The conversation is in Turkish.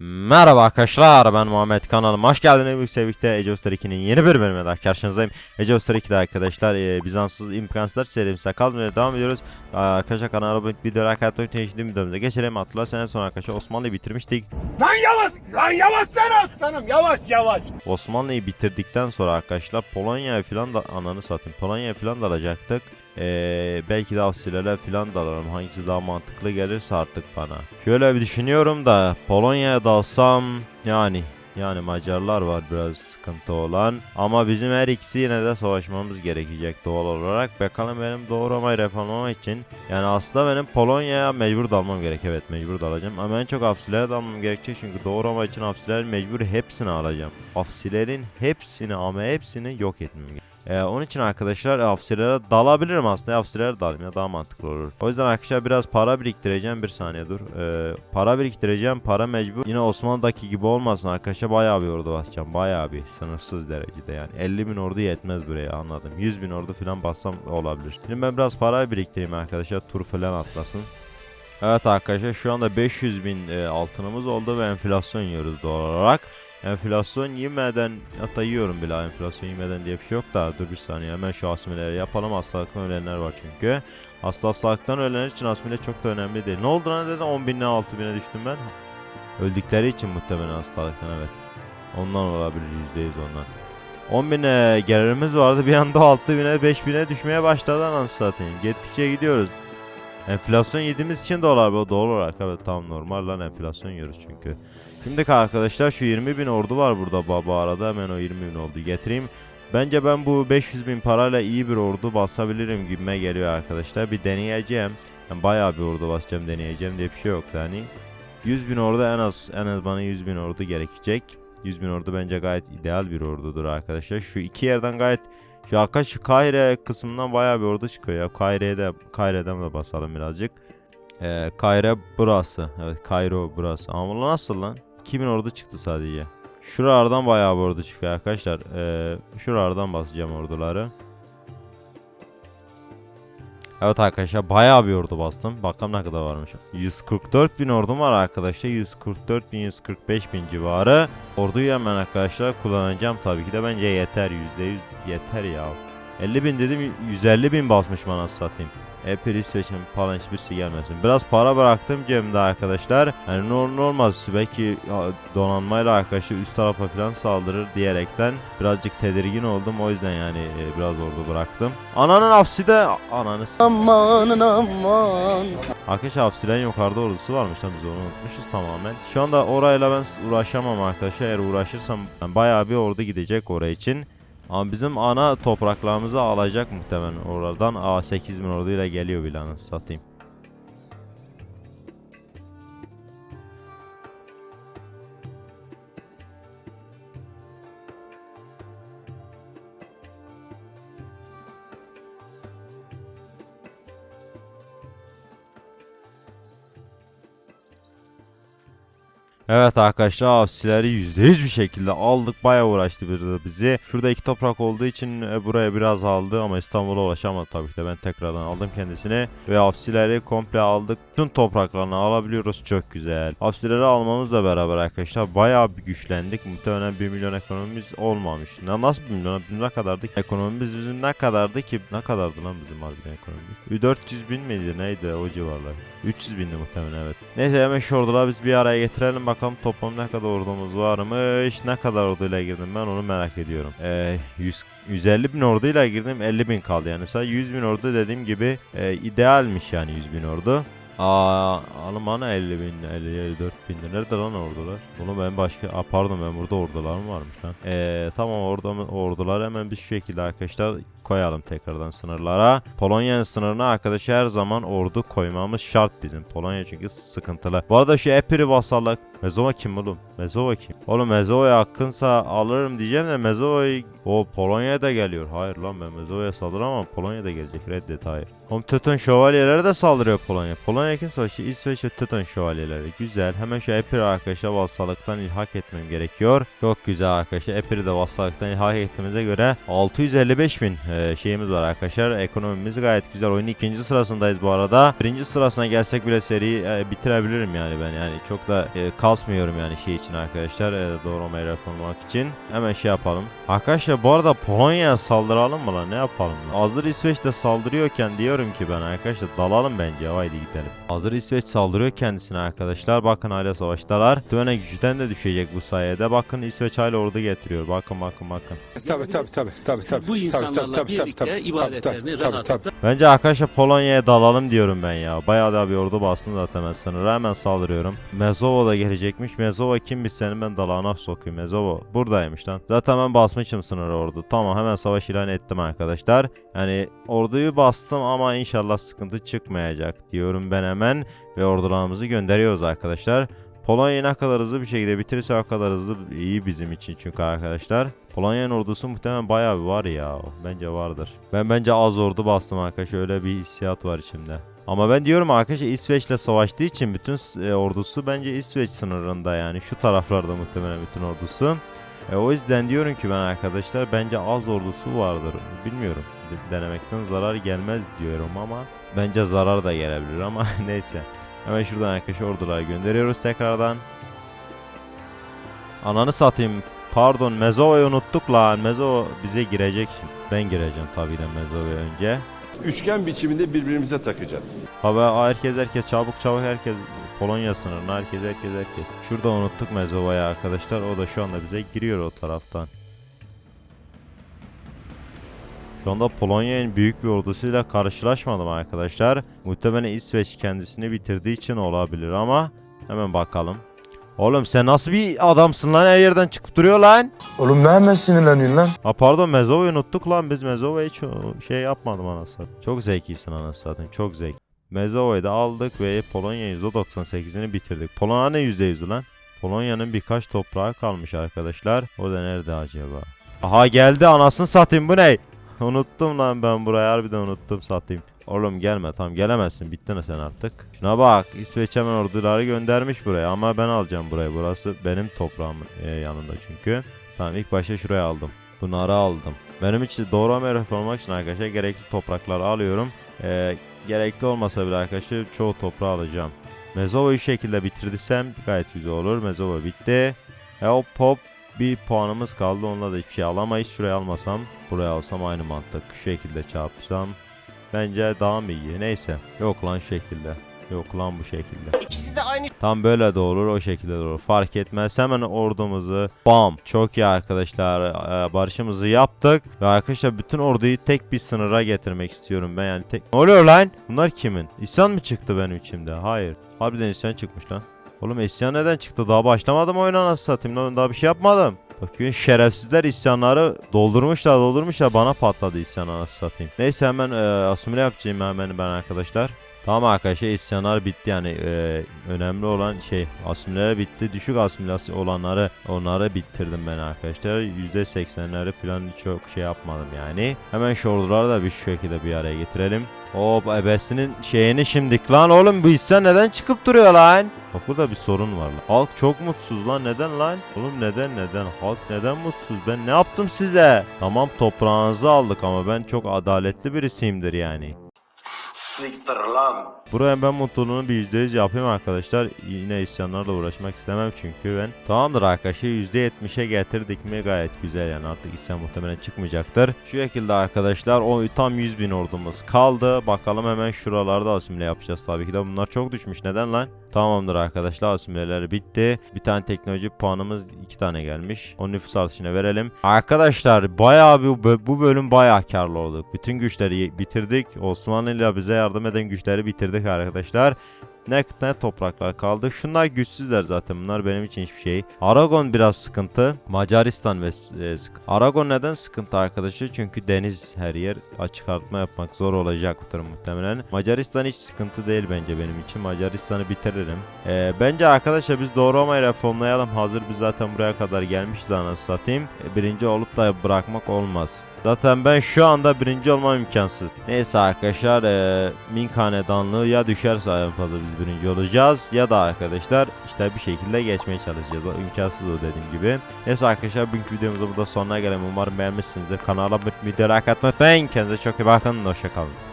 Merhaba arkadaşlar ben Muhammed kanalıma hoş geldiniz. Bu sevgide Age of Star 2'nin yeni bir bölümüne daha karşınızdayım. Age of Star 2'de arkadaşlar e, Bizanssız imkansızlar serimize kalmaya devam ediyoruz. Arkadaşlar abone bir like atmayı unutmayın. videomuza geçelim. Hatırlarsanız sonra arkadaşlar Osmanlı'yı bitirmiştik. Lan yavaş! Lan yavaş sen aslanım yavaş yavaş! Osmanlı'yı bitirdikten sonra arkadaşlar Polonya'ya falan da ananı satayım. Polonya'ya falan da alacaktık. Ee, belki de Avsilere falan da alalım. Hangisi daha mantıklı gelirse artık bana. Şöyle bir düşünüyorum da Polonya'ya dalsam yani yani Macarlar var biraz sıkıntı olan. Ama bizim her ikisi yine de savaşmamız gerekecek doğal olarak. Bakalım benim doğramayı reformlama için. Yani aslında benim Polonya'ya mecbur dalmam gerek. Evet mecbur dalacağım. Ama en çok Afsilere dalmam gerekecek. Çünkü doğrama için Afsiler mecbur hepsini alacağım. Afsilerin hepsini ama hepsini yok etmem gerek. Ee, onun için arkadaşlar Afsilere dalabilirim aslında. Afsilere dalayım ya daha mantıklı olur. O yüzden arkadaşlar biraz para biriktireceğim. Bir saniye dur. Ee, para biriktireceğim. Para mecbur. Yine Osmanlı'daki gibi olmasın arkadaşlar. Bayağı bir ordu basacağım. Bayağı bir sınırsız derecede yani. 50 bin ordu yetmez buraya anladım. 100 bin ordu falan bassam olabilir. Şimdi ben biraz para biriktireyim arkadaşlar. Tur falan atlasın. Evet arkadaşlar şu anda 500 bin e, altınımız oldu ve enflasyon yiyoruz doğal olarak. Enflasyon yemeden hatta yiyorum bile enflasyon yemeden diye bir şey yok da dur bir saniye hemen şu asimileri yapalım hastalıktan ölenler var çünkü. Hasta hastalıktan ölenler için asimile çok da önemli değil. Ne oldu lan dedi 10 binden 6 bine düştüm ben. Öldükleri için muhtemelen hastalıktan evet. Ondan olabilir %100 ondan. 10 bine gelirimiz vardı bir anda 6 bine 5 bine düşmeye başladı anasını satayım. Gittikçe gidiyoruz. Enflasyon yediğimiz için dolar bu doğal olarak evet tam normal lan enflasyon yiyoruz çünkü. Şimdi arkadaşlar şu 20 bin ordu var burada bu, bu arada hemen o 20 bin ordu getireyim. Bence ben bu 500 bin parayla iyi bir ordu basabilirim gibime geliyor arkadaşlar. Bir deneyeceğim. Yani bayağı bir ordu basacağım deneyeceğim diye bir şey yok yani. 100 bin ordu en az en az bana 100 bin ordu gerekecek. 100 bin ordu bence gayet ideal bir ordudur arkadaşlar. Şu iki yerden gayet şu arka şu Kahire kısmından bayağı bir ordu çıkıyor ya. Kaire'ye de Kaire'den de basalım birazcık. Ee, Kahire burası. Evet Kairo burası. Ama nasıl lan? 2000 ordu çıktı sadece. Şuralardan bayağı bir ordu çıkıyor arkadaşlar. Ee, şuralardan basacağım orduları. Evet arkadaşlar bayağı bir ordu bastım. Bakalım ne kadar varmış. 144 bin ordum var arkadaşlar. 144 bin 145 bin civarı. Orduyu hemen arkadaşlar kullanacağım tabii ki de bence yeter. %100 yeter ya. 50 bin dedim 150 bin basmış bana satayım. Epey İsveç'in falan hiçbirisi gelmesin. Biraz para bıraktım cebimde arkadaşlar. Yani ne, ne olmaz belki donanmayla arkadaşlar üst tarafa falan saldırır diyerekten birazcık tedirgin oldum. O yüzden yani e, biraz ordu bıraktım. Ananın hapsi de ananı s- Aman aman! Arkadaşlar Afsilen yukarıda ordusu varmış lan biz onu unutmuşuz tamamen. Şu anda orayla ben uğraşamam arkadaşlar. Eğer uğraşırsam yani bayağı bir ordu gidecek oraya için. Ama bizim ana topraklarımızı alacak muhtemelen oradan. Aa 8000 orduyla geliyor bile anasını satayım. Evet arkadaşlar avsileri %100 bir şekilde aldık. Bayağı uğraştı bir de bizi. Şurada iki toprak olduğu için e, buraya biraz aldı ama İstanbul'a ulaşamadı tabii ki de. Ben tekrardan aldım kendisini. Ve avsileri komple aldık. Tüm topraklarını alabiliyoruz. Çok güzel. Avsileri almamızla beraber arkadaşlar bayağı bir güçlendik. Muhtemelen 1 milyon ekonomimiz olmamış. Na- Nasıl 1 milyon? Ne kadardı? Ekonomimiz bizim ne kadardı ki? Ne kadardı lan bizim harbiden ekonomimiz? 400 bin miydi? Neydi o civarlar? 300 bindi muhtemelen evet. Neyse hemen şu orduları biz bir araya getirelim bakalım toplam ne kadar ordumuz varmış. Ne kadar orduyla girdim ben onu merak ediyorum. Ee, 100, 150 bin orduyla girdim 50 bin kaldı yani. Sadece 100 bin ordu dediğim gibi e, idealmiş yani 100 bin ordu. Aa, Alman'a 50 bin, 50, 54 bin. Nerede lan ordular? Bunu ben başka, Aa, pardon ben burada ordularım varmış lan. Ee, tamam orada ordular hemen bir şekilde arkadaşlar koyalım tekrardan sınırlara. Polonya'nın sınırına arkadaşlar her zaman ordu koymamız şart bizim. Polonya çünkü sıkıntılı. Bu arada şu Epiri vasallık. Mezova kim oğlum? Mezova kim? Oğlum Mezova'ya hakkınsa alırım diyeceğim de Mezova'yı... O Polonya'ya da geliyor. Hayır lan ben Mezova'ya saldıramam. Polonya'da gelecek. Reddet hayır. Oğlum Teuton şövalyeleri de saldırıyor Polonya. Polonya kim savaşı? İsveç ve Teuton şövalyeleri. Güzel. Hemen şu Epir arkadaşlar vassallıktan ilhak etmem gerekiyor. Çok güzel arkadaşlar. Epir'i de vassallıktan ilhak ettiğimize göre 655 bin e, e, şeyimiz var arkadaşlar. Ekonomimiz gayet güzel. Oyunun ikinci sırasındayız bu arada. Birinci sırasına gelsek bile seriyi e, bitirebilirim yani ben. Yani çok da e, kasmıyorum yani şey için arkadaşlar. E, doğramayı reformlamak için. Hemen şey yapalım. Arkadaşlar bu arada Polonya'ya saldıralım mı lan? Ne yapalım lan? Hazır İsveç'te saldırıyorken diyorum ki ben arkadaşlar dalalım bence. Haydi gidelim. Hazır İsveç saldırıyor kendisine arkadaşlar. Bakın hala savaştalar. Tüvene güçten de düşecek bu sayede. Bakın İsveç hala ordu getiriyor. Bakın bakın bakın. Tabii tabii tabii tabii tabii. Bu insanlarla birlikte ibadetlerini rahatlıkla Bence arkadaşlar Polonya'ya dalalım diyorum ben ya. Bayağı da bir ordu bastım zaten ben sınıra hemen saldırıyorum. Mezovo da gelecekmiş. Mezovo kimmiş senin ben dalağına sokayım. Mezovo buradaymış lan. Zaten ben basmışım sınır ordu. Tamam hemen savaş ilan ettim arkadaşlar. Yani orduyu bastım ama inşallah sıkıntı çıkmayacak diyorum ben hemen. Ve ordularımızı gönderiyoruz arkadaşlar. Polonya'yı ne kadar hızlı bir şekilde bitirirse o kadar hızlı iyi bizim için çünkü arkadaşlar. Polonya'nın ordusu muhtemelen bayağı bir var ya. Bence vardır. Ben bence az ordu bastım arkadaşlar. Öyle bir hissiyat var içimde. Ama ben diyorum arkadaşlar İsveç'le savaştığı için bütün e, ordusu bence İsveç sınırında yani. Şu taraflarda muhtemelen bütün ordusu. E, o yüzden diyorum ki ben arkadaşlar bence az ordusu vardır. Bilmiyorum. De- Denemekten zarar gelmez diyorum ama bence zarar da gelebilir ama neyse. Hemen şuradan arkadaşlar orduları gönderiyoruz tekrardan. Ananı satayım. Pardon Mezova'yı unuttuk lan. Mezova bize girecek şimdi. Ben gireceğim tabii de Mezova'ya önce. Üçgen biçiminde birbirimize takacağız. Hava herkes herkes çabuk çabuk herkes Polonya sınırına herkes herkes herkes. Şurada unuttuk Mezova'yı arkadaşlar. O da şu anda bize giriyor o taraftan. Şu anda Polonya'nın büyük bir ordusuyla karşılaşmadım arkadaşlar. Muhtemelen İsveç kendisini bitirdiği için olabilir ama hemen bakalım. Oğlum sen nasıl bir adamsın lan her yerden çıkıp duruyor lan. Oğlum ne hemen sinirleniyorsun lan? Ha pardon Mezova'yı unuttuk lan biz Mezova'yı hiç şey yapmadım anasını. Çok zekisin anasını çok zeki. Mezova'yı da aldık ve Polonya %98'ini bitirdik. Polonya'nın %100'ü lan. Polonya'nın birkaç toprağı kalmış arkadaşlar. O da nerede acaba? Aha geldi anasını satayım bu ne? unuttum lan ben burayı harbiden unuttum satayım. Oğlum gelme tamam gelemezsin bittin sen artık. Şuna bak İsveç hemen orduları göndermiş buraya ama ben alacağım burayı. Burası benim toprağım e, yanında çünkü. Tamam ilk başta şuraya aldım. Bunları aldım. Benim için doğru ameliyat olmak için arkadaşlar gerekli toprakları alıyorum. Ee, gerekli olmasa bile arkadaşlar çoğu toprağı alacağım. Mezova'yı şekilde bitirdiysem gayet güzel olur. Mezova bitti. E hop hop bir puanımız kaldı. Onunla da hiçbir şey alamayız. Şuraya almasam buraya alsam aynı mantık. Şu şekilde çarpsam bence daha mı iyi? Neyse. Yok lan şu şekilde. Yok lan bu şekilde. İkisi de aynı Tam böyle de olur o şekilde de olur. Fark etmez. Hemen ordumuzu bam. Çok iyi arkadaşlar. Ee, barışımızı yaptık. Ve arkadaşlar bütün orduyu tek bir sınıra getirmek istiyorum ben yani tek. Ne oluyor lan? Bunlar kimin? İsyan mı çıktı benim içimde? Hayır. Harbiden isyan çıkmış lan. Oğlum isyan neden çıktı? Daha başlamadım oyuna nasıl satayım lan? Daha bir şey yapmadım. Bakın şerefsizler isyanları doldurmuşlar doldurmuşlar bana patladı isyan anasını satayım. Neyse hemen e, asimile yapacağım hemen ben arkadaşlar. Tamam arkadaşlar isyanlar bitti yani e, önemli olan şey asimileler bitti düşük asimilası olanları onları bitirdim ben arkadaşlar %80'leri falan çok şey yapmadım yani hemen şu orduları da bir şekilde bir araya getirelim Hop ebesinin şeyini şimdik lan oğlum bu isyan neden çıkıp duruyor lan Bak burada bir sorun var lan. Halk çok mutsuz lan neden lan? Oğlum neden neden? Halk neden mutsuz? Ben ne yaptım size? Tamam toprağınızı aldık ama ben çok adaletli birisiyimdir yani. siktir lan. Buraya ben mutluluğunu bir %100 yapayım arkadaşlar. Yine isyanlarla uğraşmak istemem çünkü ben. Tamamdır arkadaşlar %70'e getirdik mi gayet güzel yani artık isyan muhtemelen çıkmayacaktır. Şu şekilde arkadaşlar o tam 100 bin ordumuz kaldı. Bakalım hemen şuralarda asimile yapacağız tabii ki de bunlar çok düşmüş neden lan? Tamamdır arkadaşlar asimileler bitti. Bir tane teknoloji puanımız iki tane gelmiş. O nüfus artışına verelim. Arkadaşlar bayağı bir bu bölüm bayağı karlı olduk. Bütün güçleri bitirdik. Osmanlı ile bize yardım eden güçleri bitirdik arkadaşlar. Ne, ne topraklar kaldı. Şunlar güçsüzler zaten. Bunlar benim için hiçbir şey. Aragon biraz sıkıntı. Macaristan ve e, Aragon neden sıkıntı arkadaşlar? Çünkü deniz her yer. Açık artma yapmak zor olacaktır muhtemelen. Macaristan hiç sıkıntı değil bence benim için. Macaristan'ı bitiririm. E, bence arkadaşlar biz doğru Roma'yı reformlayalım. Hazır biz zaten buraya kadar gelmişiz anasını satayım. E, birinci olup da bırakmak olmaz. Zaten ben şu anda birinci olmam imkansız. Neyse arkadaşlar e, Ming Hanedanlığı ya düşerse en fazla biz birinci olacağız ya da arkadaşlar işte bir şekilde geçmeye çalışacağız. O imkansız o dediğim gibi. Neyse arkadaşlar bugünkü videomuzda burada sonuna gelelim. Umarım beğenmişsinizdir. Kanala like atmayı unutmayın. Kendinize çok iyi bakın. Hoşçakalın.